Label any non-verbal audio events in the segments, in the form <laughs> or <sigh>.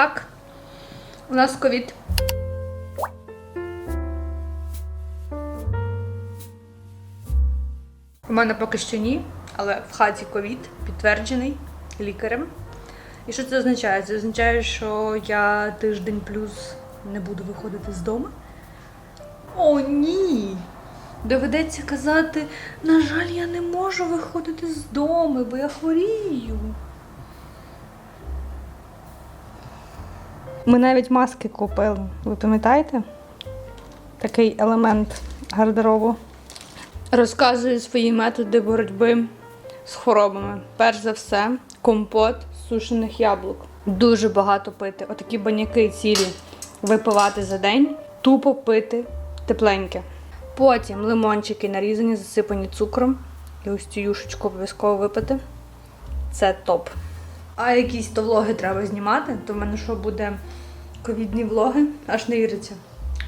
Так, у нас ковід. У мене поки що ні, але в хаті ковід підтверджений лікарем. І що це означає? Це означає, що я тиждень плюс не буду виходити з дому. О, ні! Доведеться казати, на жаль, я не можу виходити з дому, бо я хворію. Ми навіть маски купили. Ви пам'ятаєте? Такий елемент гардеробу. Розказую свої методи боротьби з хворобами. Перш за все, компот сушених яблук. Дуже багато пити. Отакі баняки цілі випивати за день, тупо пити тепленьке. Потім лимончики нарізані, засипані цукром. І ось цю юшечку обов'язково випити. Це топ. А якісь то влоги треба знімати, то в мене що буде ковідні влоги, аж не віриться.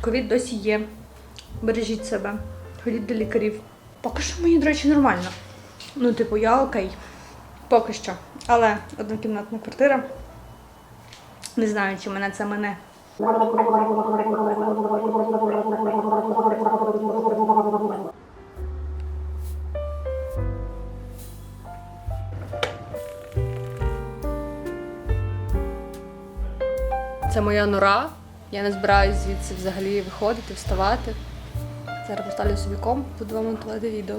Ковід досі є. Бережіть себе, ходіть до лікарів. Поки що мені, до речі, нормально. Ну, типу, я окей. Поки що. Але однокімнатна квартира. Не знаю, чи мене це мене. Це моя нора. Я не збираюсь звідси взагалі виходити, вставати. Зараз поставлю собі комп, буду вам монтувати відео.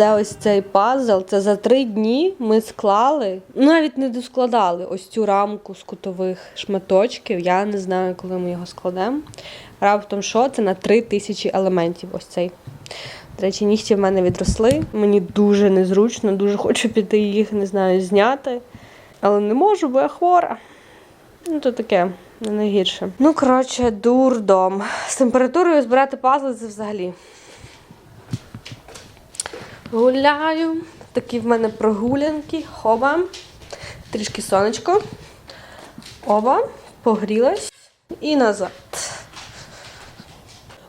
Це ось цей пазл. Це за три дні ми склали, навіть не доскладали ось цю рамку з кутових шматочків. Я не знаю, коли ми його складемо. Раптом що це на три тисячі елементів. Ось цей. До речі, нігті в мене відросли. Мені дуже незручно, дуже хочу піти їх, не знаю, зняти. Але не можу, бо я хвора. Ну, то таке, не найгірше. Ну, коротше, дурдом. З температурою збирати пазли це взагалі. Гуляю. Такі в мене прогулянки. Хоба. Трішки сонечко. Оба. Погрілась. І назад.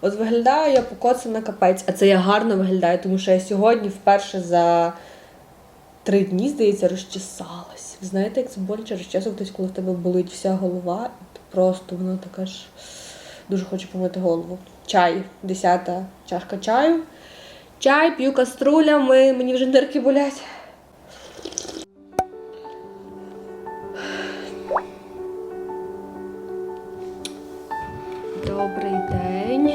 От виглядаю я покоцана капець, а це я гарно виглядаю, тому що я сьогодні вперше за три дні, здається, розчесалась. Знаєте, як це боляче розчесуватись, коли в тебе болить вся голова, і просто воно така ж дуже хочу помити голову. Чай, десята чашка чаю. Чай, п'ю каструлями, мені вже нирки болять. Добрий день.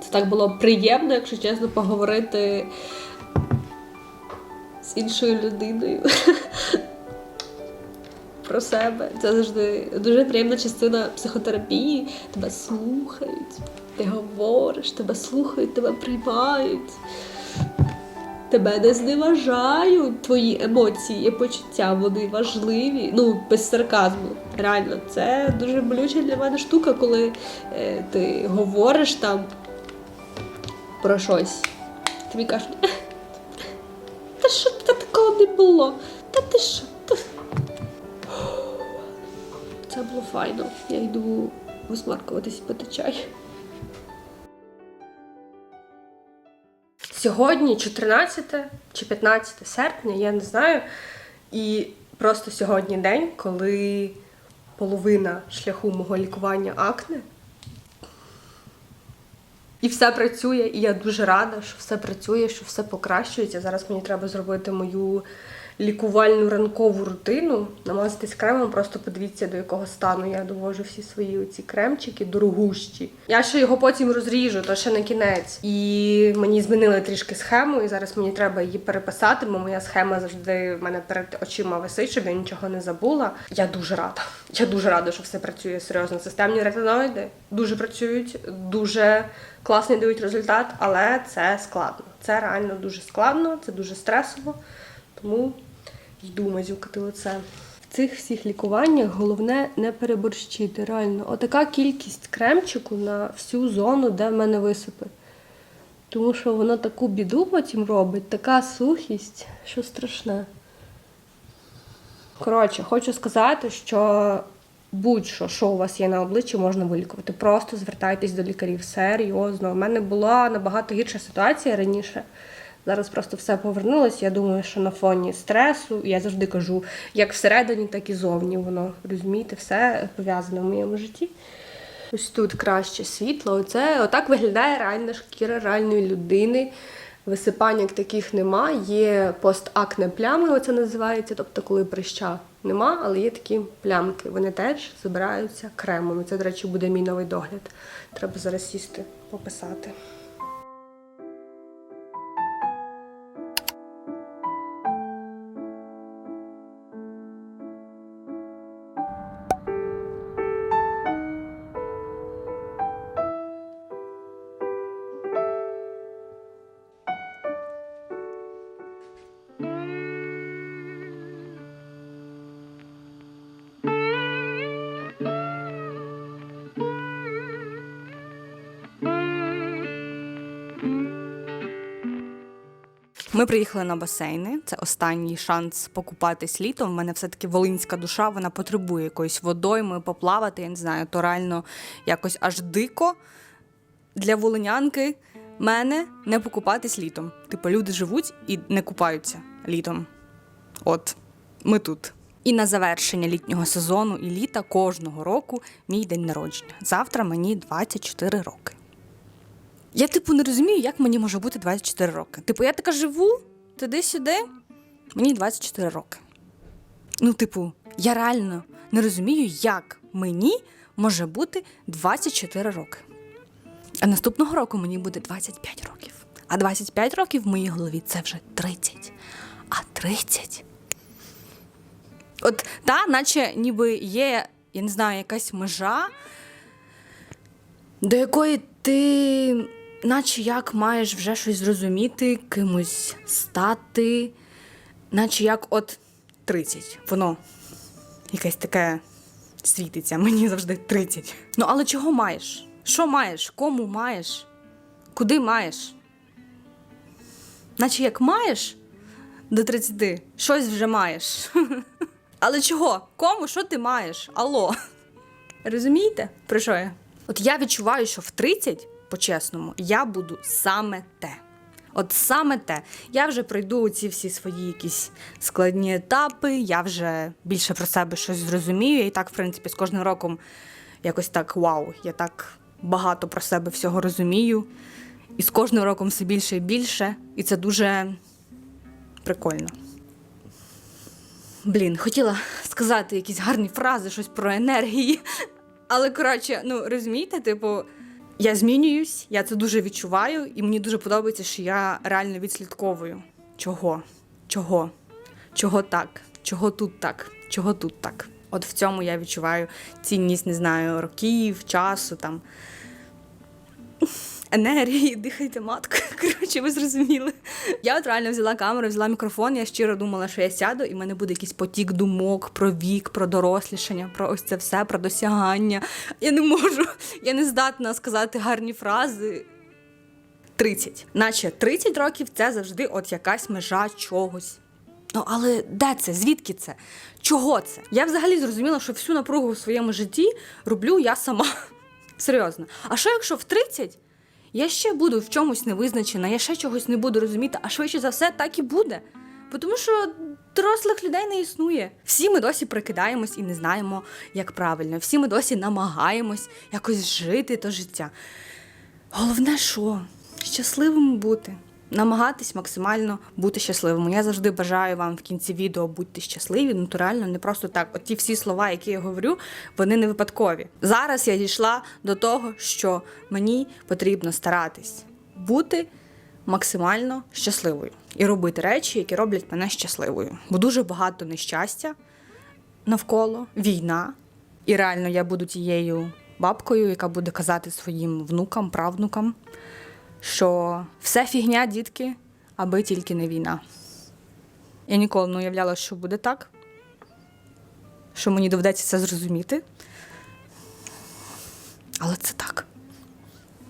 Це так було приємно, якщо чесно, поговорити іншою людиною <laughs> про себе. Це завжди дуже приємна частина психотерапії. Тебе слухають, ти говориш, тебе слухають, тебе приймають. Тебе не зневажають твої емоції і почуття, вони важливі. Ну, без сарказму. Реально, це дуже болюча для мене штука, коли е, ти говориш там про щось. Тобі кажуть, «Ех, та що та такого не було? Та ти що? Та... Це було файно. Я йду висмаркуватись пити чай. Сьогодні 14 чи 15 серпня, я не знаю. І просто сьогодні день, коли половина шляху мого лікування акне. І все працює, і я дуже рада, що все працює, що все покращується. Зараз мені треба зробити мою лікувальну ранкову рутину, намазатись кремом, просто подивіться, до якого стану я довожу всі свої оці кремчики дорогущі. Я ще його потім розріжу, то ще на кінець. І мені змінили трішки схему, і зараз мені треба її переписати, бо моя схема завжди в мене перед очима висить, щоб я нічого не забула. Я дуже рада. Я дуже рада, що все працює серйозно. Системні ретиноїди дуже працюють, дуже класний дають результат, але це складно. Це реально дуже складно, це дуже стресово. Тому йду мазюкати лице. В цих всіх лікуваннях головне не переборщити. Реально, отака кількість кремчику на всю зону, де в мене висипи. Тому що воно таку біду потім робить, така сухість, що страшне. Коротше, хочу сказати, що будь-що, що у вас є на обличчі, можна вилікувати. Просто звертайтесь до лікарів серйозно. У мене була набагато гірша ситуація раніше. Зараз просто все повернулося. Я думаю, що на фоні стресу, я завжди кажу, як всередині, так і зовні воно. Розумієте, все пов'язане в моєму житті. Ось тут краще світло. Оце отак виглядає реальна шкіра реальної людини. Висипань таких нема. Є постакне плями, оце називається. Тобто, коли прища нема, але є такі плямки. Вони теж забираються кремом. Це, до речі, буде мій новий догляд. Треба зараз сісти, пописати. Ми приїхали на басейни. Це останній шанс покупатись літом. У мене все-таки волинська душа, вона потребує якоїсь водойми, поплавати. Я не знаю, то реально якось аж дико для волинянки мене не покупатись літом. Типу, люди живуть і не купаються літом. От, ми тут. І на завершення літнього сезону і літа кожного року мій день народження. Завтра мені 24 роки. Я, типу, не розумію, як мені може бути 24 роки. Типу, я така живу, туди-сюди, мені 24 роки. Ну, типу, я реально не розумію, як мені може бути 24 роки. А наступного року мені буде 25 років. А 25 років в моїй голові це вже 30. А 30. От та, наче ніби є, я не знаю, якась межа, до якої ти, наче як маєш вже щось зрозуміти, кимось стати, наче як от 30. Воно якесь таке світиться, мені завжди 30. Ну, але чого маєш? Що маєш? Кому маєш? Куди маєш? Наче як маєш до 30, щось вже маєш. <laughs> Але чого? Кому? Що ти маєш? Алло. Розумієте, про що я? От я відчуваю, що в 30, по-чесному, я буду саме те. От саме те. Я вже пройду ці всі свої якісь складні етапи, я вже більше про себе щось зрозумію. І так, в принципі, з кожним роком якось так вау, я так багато про себе всього розумію. І з кожним роком все більше і більше. І це дуже прикольно. Блін, хотіла сказати якісь гарні фрази, щось про енергії. Але коротше, ну розумієте, типу, я змінююсь, я це дуже відчуваю, і мені дуже подобається, що я реально відслідковую. Чого? Чого? Чого так? Чого тут так? Чого тут так? От в цьому я відчуваю цінність, не знаю, років, часу там. Енергії, <laughs> дихайте маткою. <laughs> Коротше, ви зрозуміли. Я от реально взяла камеру, взяла мікрофон. Я щиро думала, що я сяду, і в мене буде якийсь потік думок про вік, про дорослішання, про ось це все, про досягання. Я не можу, я не здатна сказати гарні фрази. 30. Наче 30 років це завжди от якась межа чогось. Ну, але де це? Звідки це? Чого це? Я взагалі зрозуміла, що всю напругу в своєму житті роблю я сама. <laughs> Серйозно. А що якщо в 30 я ще буду в чомусь невизначена, я ще чогось не буду розуміти, а швидше за все так і буде. Тому що дорослих людей не існує. Всі ми досі прикидаємось і не знаємо, як правильно. Всі ми досі намагаємось якось жити то життя. Головне, що щасливим бути. Намагатись максимально бути щасливими. Я завжди бажаю вам в кінці відео бути щасливі, натурально, не просто так. От ті всі слова, які я говорю, вони не випадкові. Зараз я дійшла до того, що мені потрібно старатись бути максимально щасливою і робити речі, які роблять мене щасливою. Бо дуже багато нещастя навколо, війна. І реально я буду тією бабкою, яка буде казати своїм внукам, правнукам, що все фігня, дітки, аби тільки не війна. Я ніколи не уявляла, що буде так, що мені доведеться це зрозуміти. Але це так.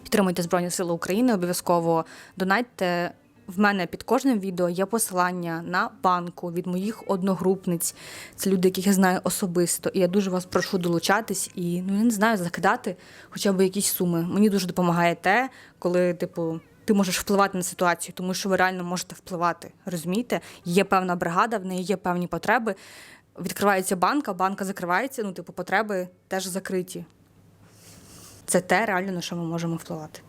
Підтримуйте Збройні Сили України, обов'язково донайте. В мене під кожним відео є посилання на банку від моїх одногрупниць. Це люди, яких я знаю особисто. І я дуже вас прошу долучатись і ну я не знаю, закидати хоча б якісь суми. Мені дуже допомагає те, коли, типу, ти можеш впливати на ситуацію, тому що ви реально можете впливати. Розумієте? Є певна бригада, в неї є певні потреби. Відкривається банка, банка закривається. Ну, типу, потреби теж закриті. Це те реально на що ми можемо впливати.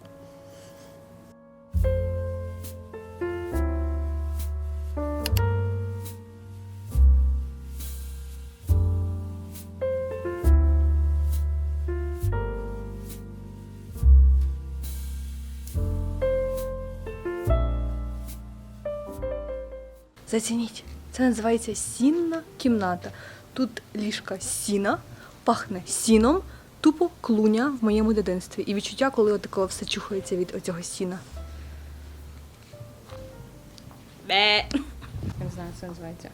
Зацініть. Це називається сінна кімната. Тут ліжка сіна, пахне сіном, тупо клуня в моєму дитинстві. І відчуття, коли отакого все чухається від оцього сіна. Бе. Я не знаю, як це називається.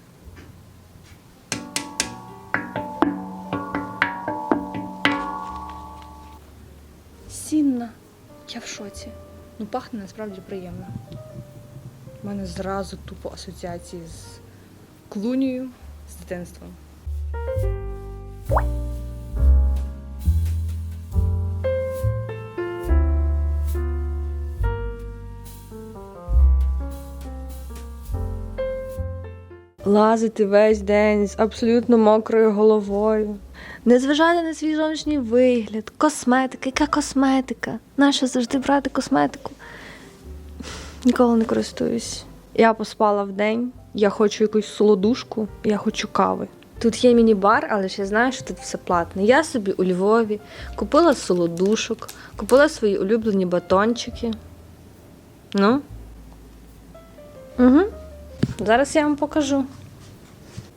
Сінна. Я в шоці. Ну, пахне насправді приємно. У мене зразу тупо асоціації з клунією, з дитинством. Лазити весь день з абсолютно мокрою головою. Не зважати на свій зовнішній вигляд, косметика, яка косметика? Нащо завжди брати косметику? Ніколи не користуюсь. Я поспала в день, я хочу якусь солодушку, я хочу кави. Тут є міні-бар, але я знаю, що тут все платне. Я собі у Львові купила солодушок, купила свої улюблені батончики. Ну. Угу. Зараз я вам покажу.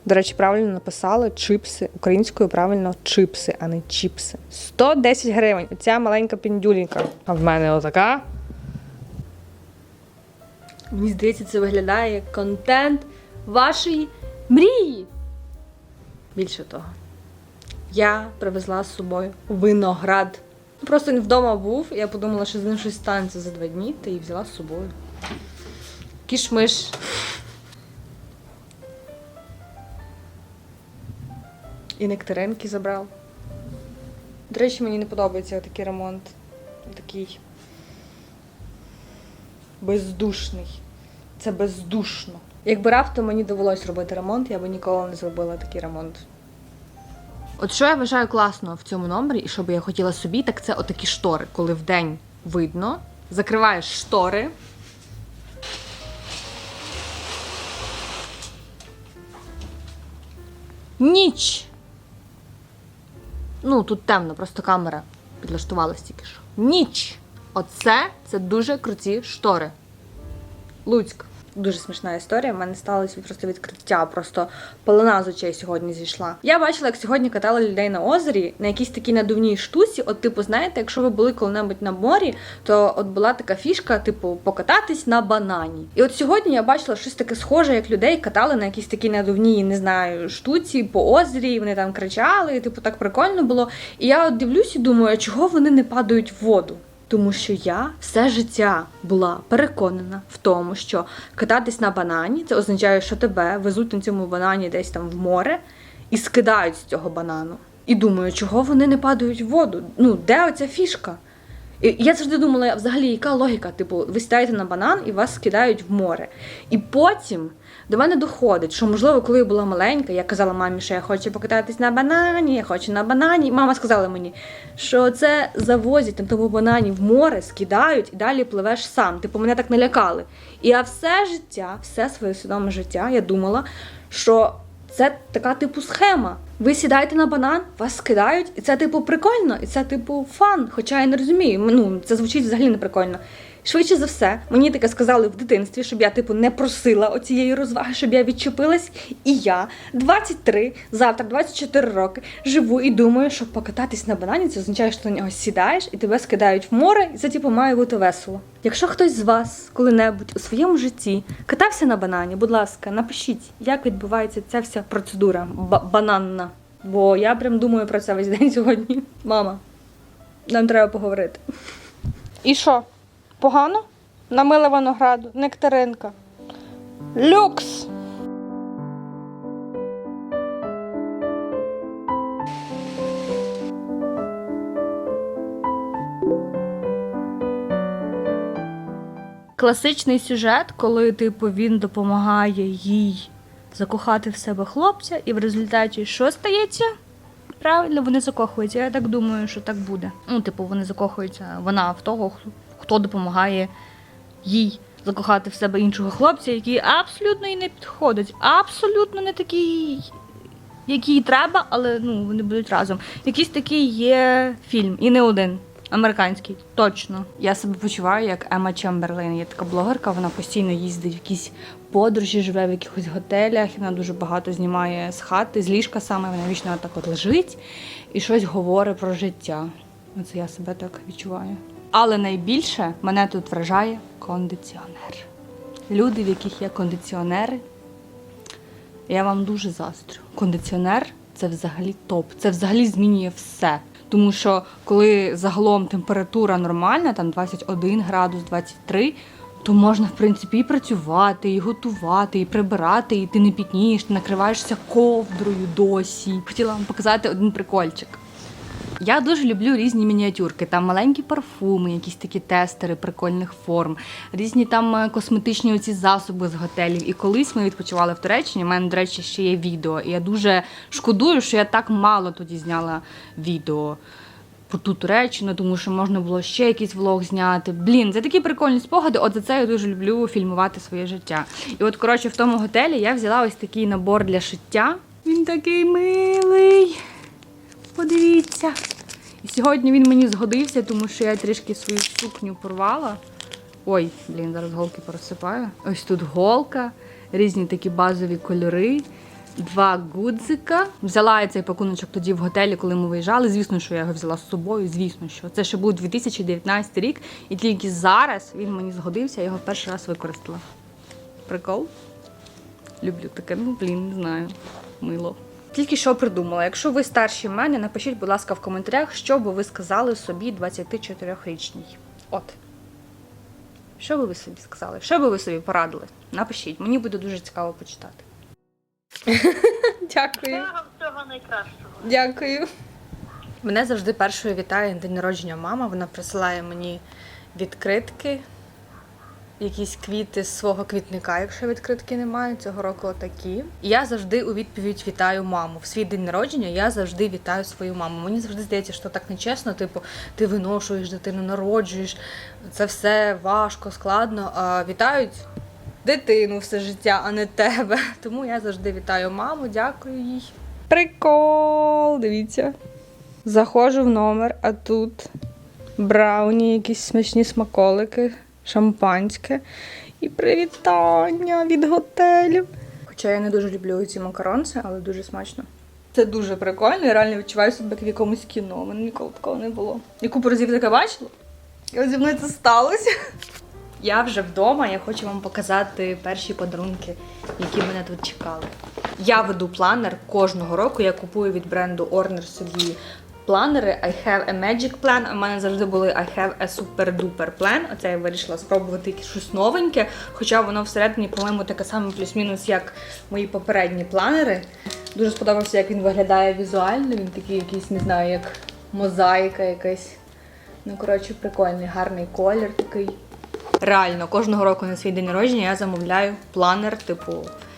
До речі, правильно написали чипси. Українською правильно чипси, а не чіпси. 110 гривень. Оця маленька піндюлінка. А в мене отака. Мені здається, це виглядає як контент вашої мрії. Більше того, я привезла з собою виноград. Просто він вдома був, я подумала, що з ним щось станеться за два дні, та і взяла з собою. Кішмиш. І нектаринки забрав. До речі, мені не подобається такий ремонт. Такий бездушний. Це бездушно. Якби раптом мені довелось робити ремонт, я би ніколи не зробила такий ремонт. От що я вважаю класно в цьому номері, і що би я хотіла собі, так це отакі штори, коли вдень видно, закриваєш штори. Ніч. Ну, тут темно, просто камера підлаштувалась тільки що. Ніч. Оце це дуже круті штори. Луцьк. Дуже смішна історія. У мене сталося просто відкриття, просто пелена з очей сьогодні зійшла. Я бачила, як сьогодні катали людей на озері на якійсь такій надувній штуці. От, типу, знаєте, якщо ви були коли-небудь на морі, то от була така фішка, типу, покататись на банані. І от сьогодні я бачила щось таке схоже, як людей катали на якійсь такій надувній, не знаю, штуці по озері. Вони там кричали, і, типу, так прикольно було. І я от дивлюсь і думаю, а чого вони не падають в воду? Тому що я все життя була переконана в тому, що кататись на банані це означає, що тебе везуть на цьому банані десь там в море і скидають з цього банану. І думаю, чого вони не падають в воду? Ну, де оця фішка? І я завжди думала, взагалі, яка логіка? Типу, ви сідаєте на банан і вас скидають в море. І потім до мене доходить, що можливо, коли я була маленька, я казала мамі, що я хочу покататись на банані, я хочу на банані. Мама сказала мені, що це завозять на тому банані в море, скидають і далі пливеш сам. Типу, мене так налякали. І я все життя, все своє свідоме життя, я думала, що це така типу схема. Ви сідаєте на банан, вас скидають, і це типу прикольно, і це типу фан. Хоча я не розумію. Ну це звучить взагалі не прикольно. Швидше за все, мені таке сказали в дитинстві, щоб я типу не просила оцієї розваги, щоб я відчепилась. І я 23, завтра 24 роки живу і думаю, що покататись на банані це означає, що ти на нього сідаєш і тебе скидають в море, і це типу має бути весело. Якщо хтось з вас коли-небудь у своєму житті катався на банані, будь ласка, напишіть, як відбувається ця вся процедура бананна. Бо я прям думаю про це весь день сьогодні. Мама, нам треба поговорити. І що? Погано? Намила винограду, нектаринка. Люкс! Класичний сюжет, коли типу він допомагає їй закохати в себе хлопця, і в результаті що стається? Правильно, вони закохуються. Я так думаю, що так буде. Ну, типу, вони закохуються, вона в того, хто- допомагає їй закохати в себе іншого хлопця, який абсолютно їй не підходить. Абсолютно не такий, який треба, але ну, вони будуть разом. Якийсь такий є фільм, і не один. Американський, точно. Я себе почуваю як Ема Чемберлейн. Є така блогерка, вона постійно їздить в якісь подорожі, живе в якихось готелях, і вона дуже багато знімає з хати, з ліжка саме, вона вічно так от лежить і щось говорить про життя. Оце я себе так відчуваю. Але найбільше мене тут вражає кондиціонер. Люди, в яких є кондиціонери, я вам дуже заздрю. Кондиціонер це взагалі топ. Це взагалі змінює все. Тому що коли загалом температура нормальна, там 21 градус, 23, то можна, в принципі, і працювати, і готувати, і прибирати, і ти не пітнієш, ти накриваєшся ковдрою досі. Хотіла вам показати один прикольчик. Я дуже люблю різні мініатюрки. Там маленькі парфуми, якісь такі тестери прикольних форм, різні там е, косметичні оці засоби з готелів. І колись ми відпочивали в Туреччині. У мене, до речі, ще є відео. І я дуже шкодую, що я так мало тоді зняла відео. Про ту Туреччину, тому що можна було ще якийсь влог зняти. Блін, це такі прикольні спогади. От за це я дуже люблю фільмувати своє життя. І от, коротше, в тому готелі я взяла ось такий набор для шиття. Він такий милий. Подивіться. І сьогодні він мені згодився, тому що я трішки свою сукню порвала. Ой, блін, зараз голки порозсипаю. Ось тут голка, різні такі базові кольори, два гудзика. Взяла я цей пакуночок тоді в готелі, коли ми виїжджали. Звісно, що я його взяла з собою. Звісно, що це ще був 2019 рік, і тільки зараз він мені згодився, я його перший раз використала. Прикол? Люблю таке, ну блін, не знаю. Мило. Тільки що придумала. Якщо ви старші мене, напишіть, будь ласка, в коментарях, що би ви сказали собі 24-річній. От. Що би ви собі сказали? Що би ви собі порадили? Напишіть, мені буде дуже цікаво почитати. <laughs> Дякую. Всього найкращого. Дякую. Мене завжди першою вітає день народження мама. Вона присилає мені відкритки, якісь квіти з свого квітника, якщо відкритки немає. Цього року отакі. І я завжди у відповідь вітаю маму. В свій день народження я завжди вітаю свою маму. Мені завжди здається, що так нечесно. Типу, ти виношуєш дитину, народжуєш. Це все важко, складно. А вітають дитину все життя, а не тебе. <laughs> Тому я завжди вітаю маму, дякую їй. Прикол! Дивіться. Заходжу в номер, а тут брауні, якісь смачні смаколики, шампанське і привітання від готелю. Хоча я не дуже люблю ці макаронці, але дуже смачно. Це дуже прикольно, я реально відчуваю себе як в якомусь кіно. У мене ніколи такого не було. Я купу разів таке бачила, і ось зі мною це сталося. Я вже вдома, я хочу вам показати перші подарунки, які мене тут чекали. Я веду планер кожного року. Я купую від бренду Orner собі планери. I have a magic plan. У мене завжди були I have a super duper plan. Оце я вирішила спробувати щось новеньке. Хоча воно всередині, по-моєму, таке саме плюс-мінус, як мої попередні планери. Дуже сподобався, як він виглядає візуально. Він такий якийсь, не знаю, як мозаїка якась. Ну, коротше, прикольний, гарний колір такий. Реально, кожного року на свій день народження я замовляю планер, типу,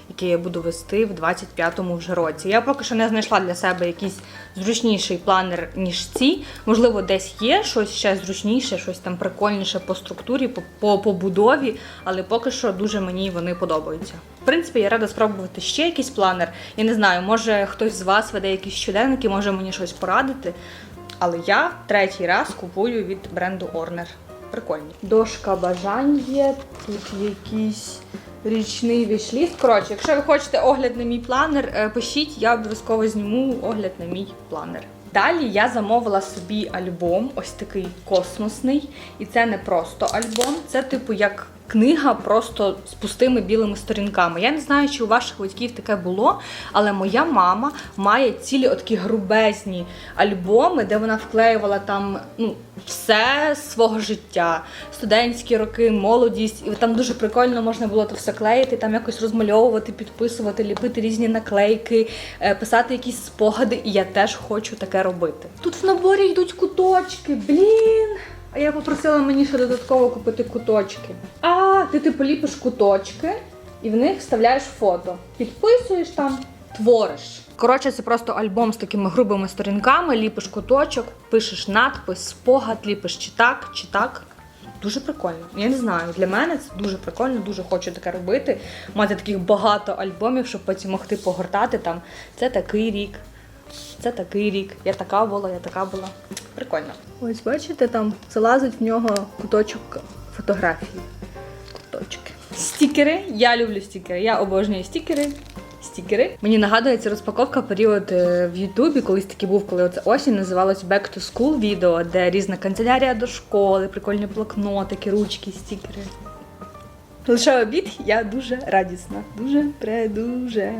який я буду вести в 25-му вже році. Я поки що не знайшла для себе якийсь зручніший планер, ніж ці. Можливо, десь є щось ще зручніше, щось там прикольніше по структурі, по, по побудові, але поки що дуже мені вони подобаються. В принципі, я рада спробувати ще якийсь планер. Я не знаю, може хтось з вас веде якісь щоденники, може мені щось порадити. Але я третій раз купую від бренду Orner. Прикольні. Дошка бажань є, тут якийсь річний вішліст. Коротше, якщо ви хочете огляд на мій планер, е, пишіть, я обов'язково зніму огляд на мій планер. Далі я замовила собі альбом, ось такий космосний. І це не просто альбом, це типу як книга просто з пустими білими сторінками. Я не знаю, чи у ваших батьків таке було, але моя мама має цілі такі грубезні альбоми, де вона вклеювала там ну, все свого життя, студентські роки, молодість. І там дуже прикольно можна було то все клеїти, там якось розмальовувати, підписувати, ліпити різні наклейки, е, писати якісь спогади. І я теж хочу таке робити. Тут в наборі йдуть куточки. Блін. А я попросила мені ще додатково купити куточки. А, ти типу ліпиш куточки і в них вставляєш фото. Підписуєш там, твориш. Коротше, це просто альбом з такими грубими сторінками, ліпиш куточок, пишеш надпис, спогад, ліпиш чи так, чи так. Дуже прикольно. Я не знаю. Для мене це дуже прикольно, дуже хочу таке робити. Мати таких багато альбомів, щоб потім могти погортати там. Це такий рік. Це такий рік. Я така була, я така була. Прикольно. Ось бачите, там залазить в нього куточок фотографії. Куточки. Стікери. Я люблю стікери. Я обожнюю стікери. Стікери. Мені нагадується розпаковка період е, в Ютубі, колись такий був, коли оце осінь називалось Back to School відео, де різна канцелярія до школи, прикольні блокнотики, ручки, стікери. Лише обід, я дуже радісна. Дуже предуже.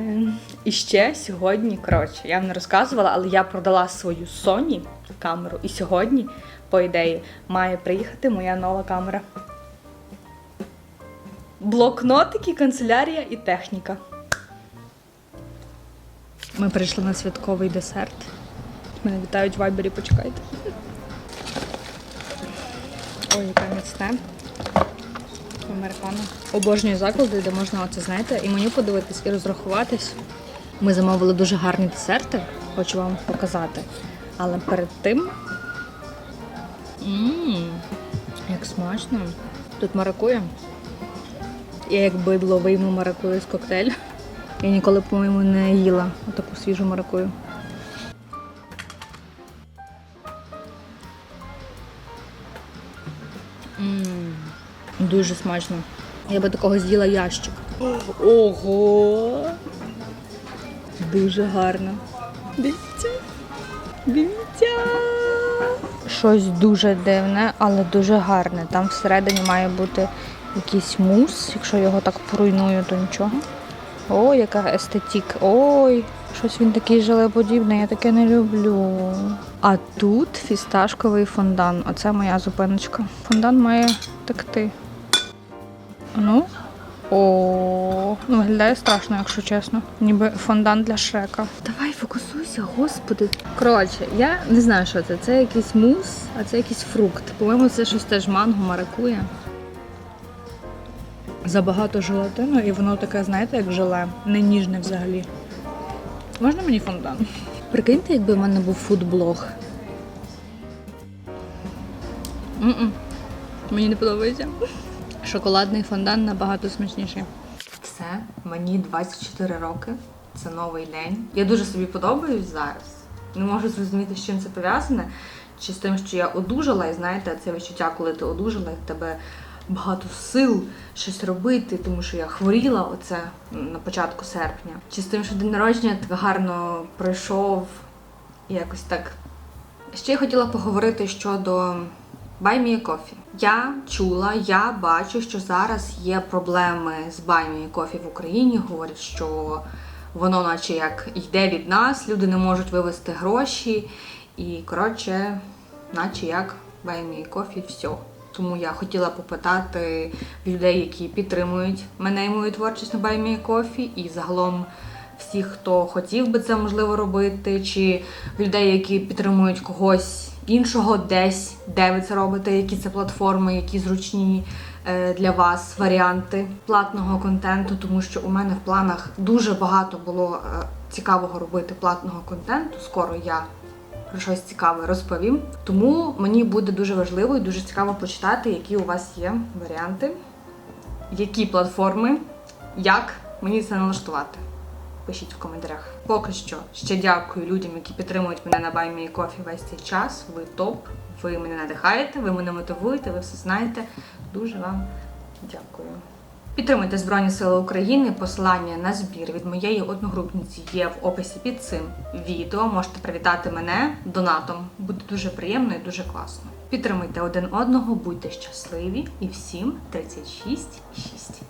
І ще сьогодні, коротше, я вам не розказувала, але я продала свою Sony камеру. І сьогодні, по ідеї, має приїхати моя нова камера. Блокнотики, канцелярія і техніка. Ми прийшли на святковий десерт. Мене вітають в вайбері, почекайте. Ой, яке міцне. Американо. Обожнюю заклади, де можна оце, знаєте, і меню подивитись, і розрахуватись. Ми замовили дуже гарні десерти, хочу вам показати. Але перед тим. Ммм, як смачно. Тут маракуя. Я як бидло вийму маракую з коктейлю. Я ніколи, по-моєму, не їла таку свіжу маракую. Дуже смачно. Я би такого з'їла ящик. Ого! Дуже гарно. Дивіться. Дивіться. Щось дуже дивне, але дуже гарне. Там всередині має бути якийсь мус. Якщо його так поруйную, то нічого. О, яка естетік. Ой, щось він такий желеподібний, я таке не люблю. А тут фісташковий фондан. Оце моя зупиночка. Фондан має текти. Ну. О, ну виглядає страшно, якщо чесно. Ніби фондан для шрека. Давай фокусуйся, господи. Коротше, я не знаю, що це. Це якийсь мус, а це якийсь фрукт. По-моєму, це щось теж манго, маракуя. Забагато желатину, і воно таке, знаєте, як желе, не ніжне взагалі. Можна мені фондан? Прикиньте, якби в мене був фудблог. Мені не подобається. Шоколадний фондан набагато смачніший. Все, мені 24 роки. Це новий день. Я дуже собі подобаюсь зараз. Не можу зрозуміти, з чим це пов'язане. Чи з тим, що я одужала, і знаєте, це відчуття, коли ти одужала, і в тебе багато сил щось робити, тому що я хворіла оце на початку серпня. Чи з тим, що день народження так гарно пройшов якось так. Ще я хотіла поговорити щодо A Coffee. Я чула, я бачу, що зараз є проблеми з a Coffee в Україні. Говорять, що воно, наче як йде від нас, люди не можуть вивести гроші. І, коротше, наче як a Coffee, все. Тому я хотіла попитати людей, які підтримують мене і мою творчість на a Coffee, і загалом всіх, хто хотів би це можливо робити, чи людей, які підтримують когось іншого десь, де ви це робите, які це платформи, які зручні е, для вас варіанти платного контенту, тому що у мене в планах дуже багато було е, цікавого робити платного контенту. Скоро я про щось цікаве розповім. Тому мені буде дуже важливо і дуже цікаво почитати, які у вас є варіанти, які платформи, як мені це налаштувати. Пишіть в коментарях. Поки що ще дякую людям, які підтримують мене на Баймі Кофі весь цей час. Ви топ, ви мене надихаєте, ви мене мотивуєте, ви все знаєте. Дуже вам дякую. Підтримуйте Збройні Сили України. Посилання на збір від моєї одногрупниці є в описі під цим відео. Можете привітати мене донатом. Буде дуже приємно і дуже класно. Підтримуйте один одного, будьте щасливі і всім 36,6.